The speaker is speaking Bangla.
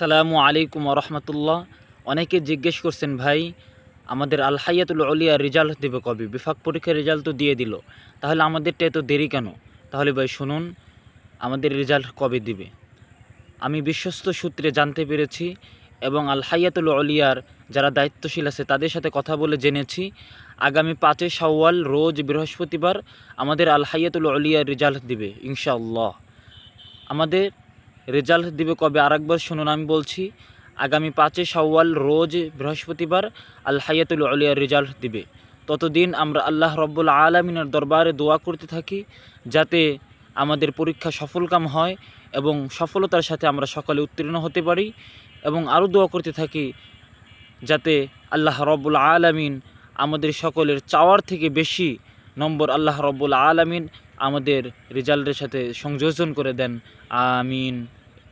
সালামু আলাইকুম রহমতুল্লাহ। অনেকে জিজ্ঞেস করছেন, ভাই, আমাদের আলহাইয়াতুল অলিয়া রেজাল্ট দেবে কবে? বিভাগ পরীক্ষার রেজাল্ট তো দিয়ে দিল। তাহলে আমাদেরটা এত দেরি কেন? তাহলে ভাই, শুনুন, আমাদের রেজাল্ট কবে দিবে? আমি বিশ্বস্ত সূত্রে জানতে পেরেছি এবং আলহাইয়াতুল অলিয়ার যারা দায়িত্বশীল আছে, তাদের সাথে কথা বলে জেনেছি। আগামী পাঁচই শাওয়াল, রোজ বৃহস্পতিবার আমাদের আলহাইয়াতুল অলিয়ার রেজাল্ট দিবে, ইনশাআল্লাহ। আমাদের রেজাল্ট দিবে কবে আরেকবার শুনুন, আমি বলছি, আগামী পাঁচই শাওয়াল রোজ বৃহস্পতিবার আল হায়াতুল আলিয়ার রেজাল্ট দিবে। ততদিন আমরা আল্লাহ রব্বুল আলমিনের দরবারে দোয়া করতে থাকি, যাতে আমাদের পরীক্ষা সফলকাম হয় এবং সফলতার সাথে আমরা সকালে উত্তীর্ণ হতে পারি এবং আরও দোয়া করতে থাকি, যাতে আল্লাহ রব্বুল আলমিন আমাদের সকলের চাওয়ার থেকে বেশি নম্বর আল্লাহ রব্বুল আলমিন আমাদের রেজাল্টের সাথে সংযোজন করে দেন। আমিন।